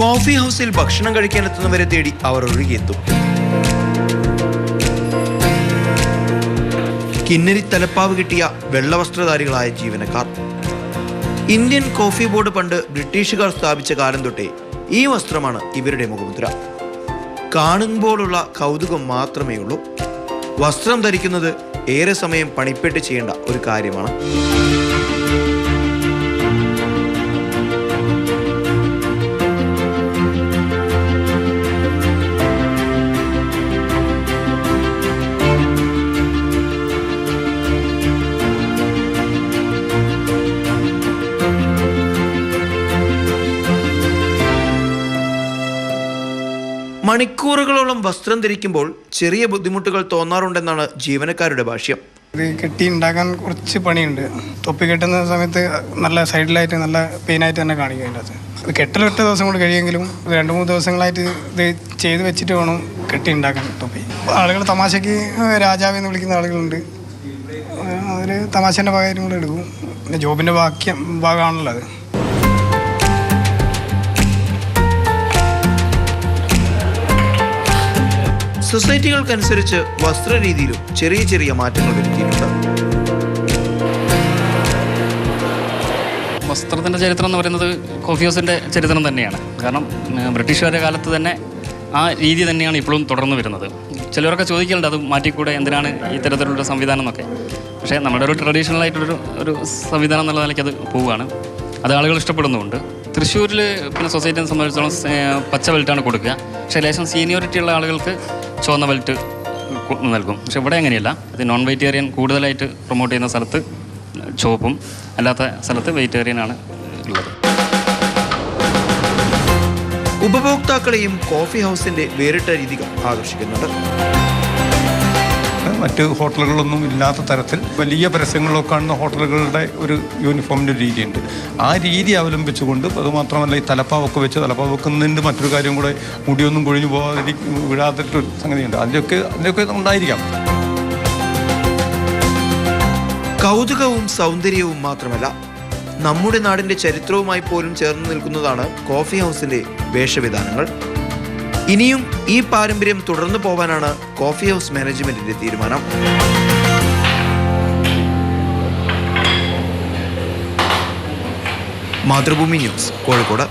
Coffee ഹൗസിൽ ഭക്ഷണം കഴിക്കാൻ എത്തുന്നവരെ തേടി അവർ ഒഴുകിയെത്തും കിന്നരി തലപ്പാവ് കിട്ടിയ വെള്ളവസ്ത്രധാരികളായ ജീവനക്കാർ. ഇന്ത്യൻ കോഫി ബോർഡ് പണ്ട് ബ്രിട്ടീഷുകാർ സ്ഥാപിച്ച കാലം തൊട്ടേ ഈ വസ്ത്രമാണ് ഇവരുടെ മുഖമുദ്ര. കാണുമ്പോഴുള്ള കൗതുകം മാത്രമേ ഉള്ളൂ. വസ്ത്രം ധരിക്കുന്നത് ഏറെ സമയം പണിപ്പെട്ട് ചെയ്യേണ്ട ഒരു കാര്യമാണ്. മണിക്കൂറുകളോളം വസ്ത്രം ധരിക്കുമ്പോൾ ചെറിയ ബുദ്ധിമുട്ടുകൾ തോന്നാറുണ്ടെന്നാണ് ജീവനക്കാരുടെ ഭാഷ്യം. കെട്ടി ഉണ്ടാക്കാൻ കുറച്ച് പണിയുണ്ട്. തൊപ്പി കെട്ടുന്ന സമയത്ത് നല്ല സൈഡിലായിട്ട് നല്ല പെയിനായിട്ട് തന്നെ കാണിക്കും അതിന്റെ അത് കെട്ടലൊറ്റ ദിവസം കൊണ്ട് കഴിയുമെങ്കിലും രണ്ട് മൂന്ന് ദിവസങ്ങളായിട്ട് ഇത് ചെയ്ത് വെച്ചിട്ട് വേണം കെട്ടി ഉണ്ടാക്കാൻ തൊപ്പി. ആളുകൾ തമാശയ്ക്ക് രാജാവ് എന്ന് വിളിക്കുന്ന ആളുകളുണ്ട്. അതിൽ തമാശേന്റെ ഭാഗം എടുക്കും. ജോബിന്റെ ബാക്കി ഭാഗമാണല്ലോ അത്. സൊസൈറ്റികൾക്കനുസരിച്ച് വസ്ത്രരീതിയിലും ചെറിയ ചെറിയ മാറ്റങ്ങൾ വരുത്തിയിട്ടുണ്ട്. വസ്ത്രത്തിന്റെ ചരിത്രം എന്ന് പറയുന്നത് കോഫി ഹൗസിന്റെ ചരിത്രം തന്നെയാണ്. കാരണം ബ്രിട്ടീഷുകാരുടെ കാലത്ത് തന്നെ ആ രീതി തന്നെയാണ് ഇപ്പോഴും തുടർന്നു വരുന്നത്. ചിലവരൊക്കെ ചോദിക്കലുണ്ട് അത് മാറ്റിക്കൂടെ? എന്തിനാണ് ഇത്തരത്തിലുള്ള സംവിധാനം എന്നൊക്കെ? പക്ഷേ നമ്മുടെ ഒരു ട്രഡീഷണൽ ആയിട്ടുള്ളൊരു ഒരു സംവിധാനം എന്നുള്ള നിലയ്ക്ക് അത് പോവുകയാണ്. അത് ആളുകൾ ഇഷ്ടപ്പെടുന്നുമുണ്ട്. തൃശ്ശൂരിൽ പിന്നെ സൊസൈറ്റിയെ സംബന്ധിച്ചിടത്തോളം പച്ച ബെൽറ്റാണ് കൊടുക്കുക. പക്ഷേ ലേശം സീനിയോറിറ്റി ഉള്ള ആളുകൾക്ക് ചുവന്ന ബെൽറ്റ് നൽകും. പക്ഷെ ഇവിടെ അങ്ങനെയല്ല. ഇത് നോൺ വെജിറ്റേറിയൻ കൂടുതലായിട്ട് പ്രൊമോട്ട് ചെയ്യുന്ന സ്ഥലത്ത് ചുവപ്പും അല്ലാത്ത സ്ഥലത്ത് വെജിറ്റേറിയൻ ആണ് ഉള്ളത്. ഉപഭോക്താക്കളെയും കോഫി ഹൗസിന്റെ വേറിട്ട രീതികൾ ആകർഷിക്കുന്നുണ്ട്. മറ്റ് ഹോട്ടലുകളൊന്നും ഇല്ലാത്ത തരത്തിൽ വലിയ പരസ്യങ്ങളിലോ കാണുന്ന ഹോട്ടലുകളുടെ ഒരു യൂണിഫോമിന്റെ രീതിയുണ്ട്. ആ രീതി അവലംബിച്ചുകൊണ്ട് അതുമാത്രമല്ല ഈ തലപ്പാവൊക്കെ വെച്ച് തലപ്പാവ് വെക്കുന്നതിന്റെ മറ്റൊരു കാര്യം കൂടെ മുടിയൊന്നും കൊഴിഞ്ഞു പോകാതിരിക്കും വിടാതിട്ടൊരു സംഗതിയുണ്ട്. അതിന്റെയൊക്കെ അതിന്റെയൊക്കെ ഉണ്ടായിരിക്കാം. കൗതുകവും സൗന്ദര്യവും മാത്രമല്ല നമ്മുടെ നാടിന്റെ ചരിത്രവുമായി പോലും ചേർന്ന് നിൽക്കുന്നതാണ് കോഫി ഹൗസിന്റെ വേഷവിധാനങ്ങൾ. ഇനിയും ഈ പാരമ്പര്യം തുടർന്നു പോവാനാണ് കോഫി ഹൗസ് മാനേജ്മെന്റിന്റെ തീരുമാനം. മാതൃഭൂമി ന്യൂസ് കോഴിക്കോട്.